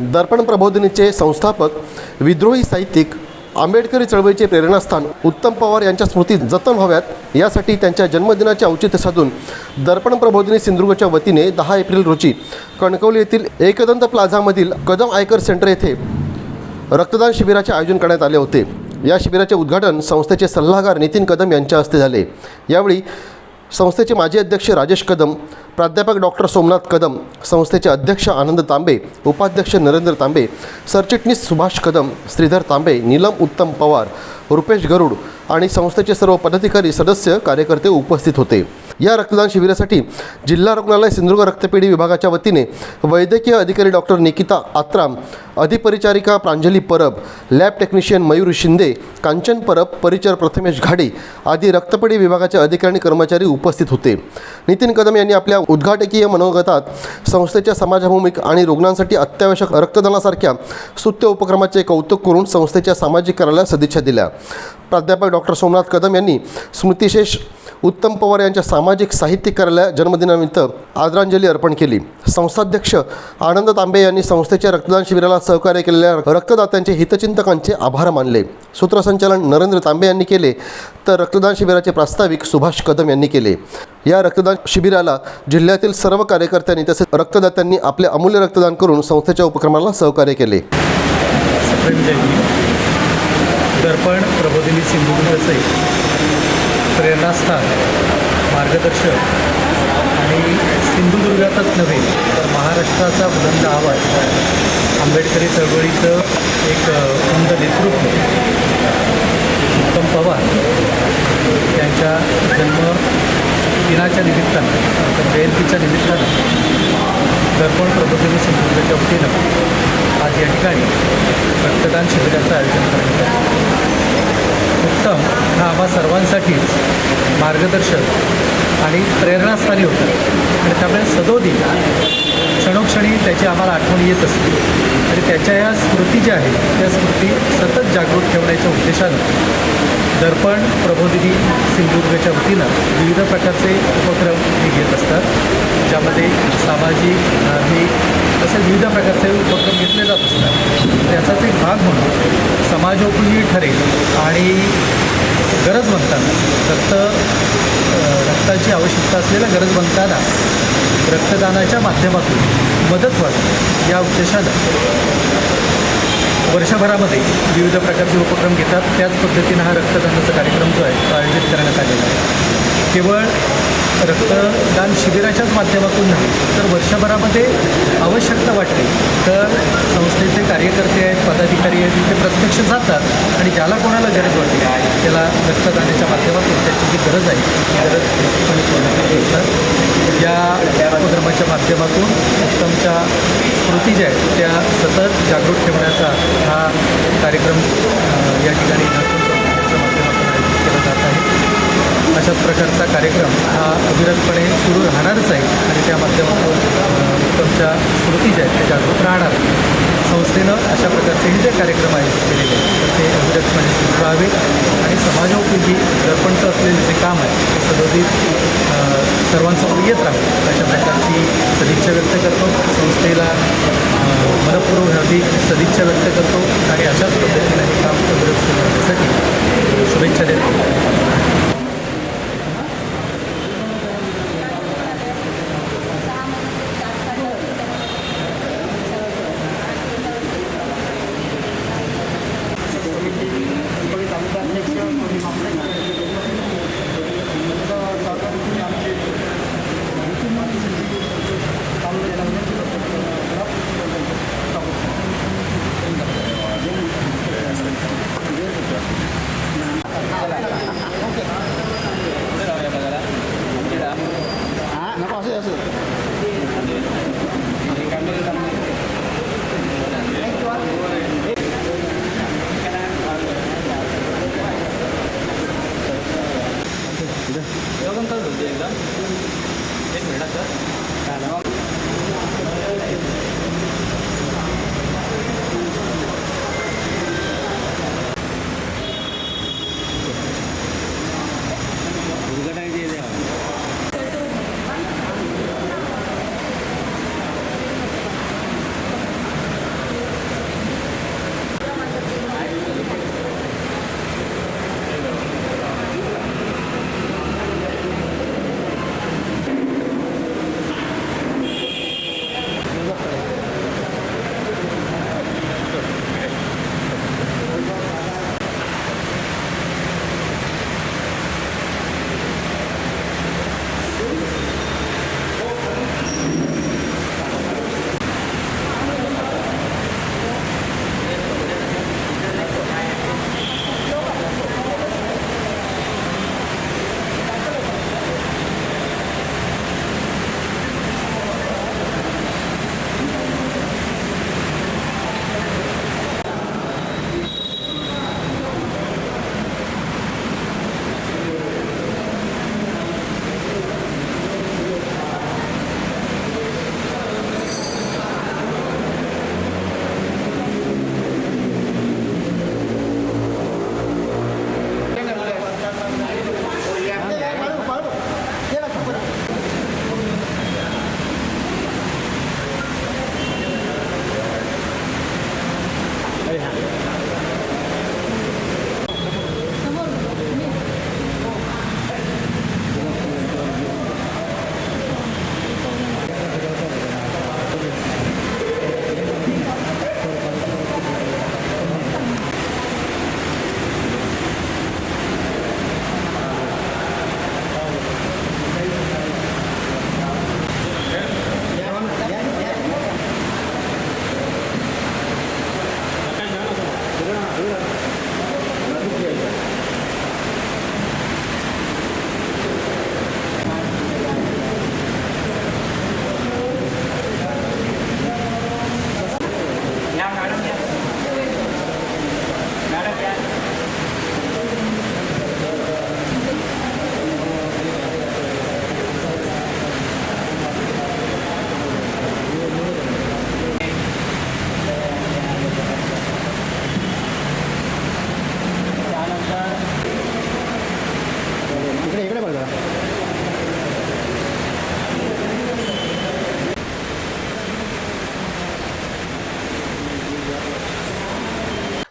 दर्पण प्रबोधिनीचे संस्थापक विद्रोही साहित्यिक आंबेडकरी चळवळीचे प्रेरणास्थान उत्तम पवार यांच्या स्मृती जतन व्हाव्यात. यासाठी त्यांच्या जन्मदिनाचे औचित्य साधून दर्पण प्रबोधिनी सिंधुदुर्गच्या वतीने दहा एप्रिल रोजी कणकवली येथील एकदंत प्लाझामधील कदम आयकर सेंटर येथे रक्तदान शिबिराचे आयोजन करण्यात आले होते. या शिबिराचे उद्घाटन संस्थेचे सल्लागार नितीन कदम यांच्या हस्ते झाले. यावेळी संस्थेचे माजी अध्यक्ष राजेश कदम प्राध्यापक डॉक्टर सोमनाथ कदम संस्थेचे अध्यक्ष आनंद तांबे उपाध्यक्ष नरेंद्र तांबे सरचिटणीस सुभाष कदम श्रीधर तांबे नीलम उत्तम पवार रुपेश गरुड आणि संस्थेचे सर्व पदाधिकारी सदस्य कार्यकर्ते उपस्थित होते. या रक्तदान शिबिरासाठी जिल्हा रुग्णालय सिंधुदुर्ग रक्तपेढी विभागाच्या वतीने वैद्यकीय अधिकारी डॉक्टर निकिता आत्राम अधिपरिचारिका प्रांजली परब लॅब टेक्निशियन मयूर शिंदे कांचन परब परिचर प्रथमेश घाडे आदी रक्तपेढी विभागाचे अधिकारी आणि कर्मचारी उपस्थित होते. नितीन कदम यांनी आपल्या उद्घाटकीय मनोगतात संस्थेच्या समाजभूमिक आणि रुग्णांसाठी अत्यावश्यक रक्तदानासारख्या स्तुत्य उपक्रमाचे कौतुक करून संस्थेच्या सामाजिक कार्याला सदिच्छा दिल्या. प्राध्यापक डॉक्टर सोमनाथ कदम यांनी स्मृतिशेष उत्तम पवार यांच्या सामाजिक साहित्य कार्यालय जन्मदिनानिमित्त आदरांजली अर्पण केली. संस्थाध्यक्ष आनंद तांबे यांनी संस्थेच्या रक्तदान शिबिराला सहकार्य केलेल्या रक्तदात्यांचे हितचिंतकांचे आभार मानले. सूत्रसंचालन नरेंद्र तांबे यांनी केले तर रक्तदान शिबिराचे प्रास्ताविक सुभाष कदम यांनी केले. या रक्तदान शिबिराला जिल्ह्यातील सर्व कार्यकर्त्यांनी तसेच रक्तदात्यांनी आपले अमूल्य रक्तदान करून संस्थेच्या उपक्रमाला सहकार्य केले. दर्पण प्रबोधिनी सिंधुदुर्गचे प्रेरणास्थान मार्गदर्शक आणि सिंधुदुर्गातच नव्हे तर महाराष्ट्राचा बुलंद आवाज आंबेडकरी चळवळीचं एक अ, उमद नेतृत्व. उत्तम पवार यांच्या जन्म दिनाच्या निमित्तानं तर जयंतीच्या निमित्तानं दर्पण प्रबोधिनी सिंधुदुर्गाच्या वतीनं आज या ठिकाणी रक्तदान शिबिराचं आयोजन करण्यात आलं. उत्तम हा आम्हा सर्वांसाठीच मार्गदर्शक आणि प्रेरणास्थानी होता. आणि त्यामुळे सदोदी क्षणोक्षणी त्याची आम्हाला आठवण येत असते. आणि त्याच्या या स्मृती ज्या आहेत त्या स्मृती सतत जागृत ठेवण्याच्या उद्देशानं दर्पण प्रबोधिनी सिंधुदुर्गच्या वतीनं विविध प्रकारचे उपक्रम हे घेत असतात. ज्यामध्ये सामाजिक धार्मिक तसेच विविध प्रकारचे उपक्रम घेतले जात असतात. त्याचाच एक भाग म्हणून समाजोपयोगी ठरेल आणि गरज बनताना रक्त रक्ताची आवश्यकता असलेल्या बनताना रक्तदानाच्या माध्यमातून मदत व्हावी या उद्देशानं. वर्षभरामध्ये विविध प्रकारचे उपक्रम घेतात. त्याच पद्धतीनं हा रक्तदानाचा कार्यक्रम जो आहे तो आयोजित करण्यात आलेला आहे. केवळ रक्तदान शिबिराच्याच माध्यमातून नाही तर वर्षभरामध्ये आवश्यकता वाटली तर संस्थेचे कार्यकर्ते आहेत पदाधिकारी आहेत ते प्रत्यक्ष जातात आणि ज्याला कोणाला गरज वाटली त्याला रक्तदानाच्या माध्यमातून त्याची जी गरज आहे ती गरज निश्चितपणे या उपक्रमाच्या माध्यमातून उत्तमच्या स्मृती ज्या आहेत त्या सतत जागृत ठेवण्याचा हा कार्यक्रम या ठिकाणी माध्यमातून केला जात आहे. अशाच प्रकारचा कार्यक्रम हा अविरतपणे सुरू राहणारच आहे आणि त्या माध्यमातून तुमच्या स्मृती ज्या आहेत त्या जागृत राहणार. संस्थेनं अशा प्रकारचे हे जे कार्यक्रम आयोजित केलेले आहेत तर ते अविरतपणे सुरू राहावे आणि समाजोपयोगी दर्पणचं असलेलं जे काम आहे ते सदोदित सर्वांसमोर येत राहतो अशा प्रकारची सदिच्छा व्यक्त करतो. संस्थेला मनपूर्वक हार्दिक सदिच्छा व्यक्त करतो. आणि अशाच पद्धतीने हे काम अविरत शुभेच्छा देतो. ಇದೆ ಇಲ್ಲ ಏನು ಬೇಡ ಸರ್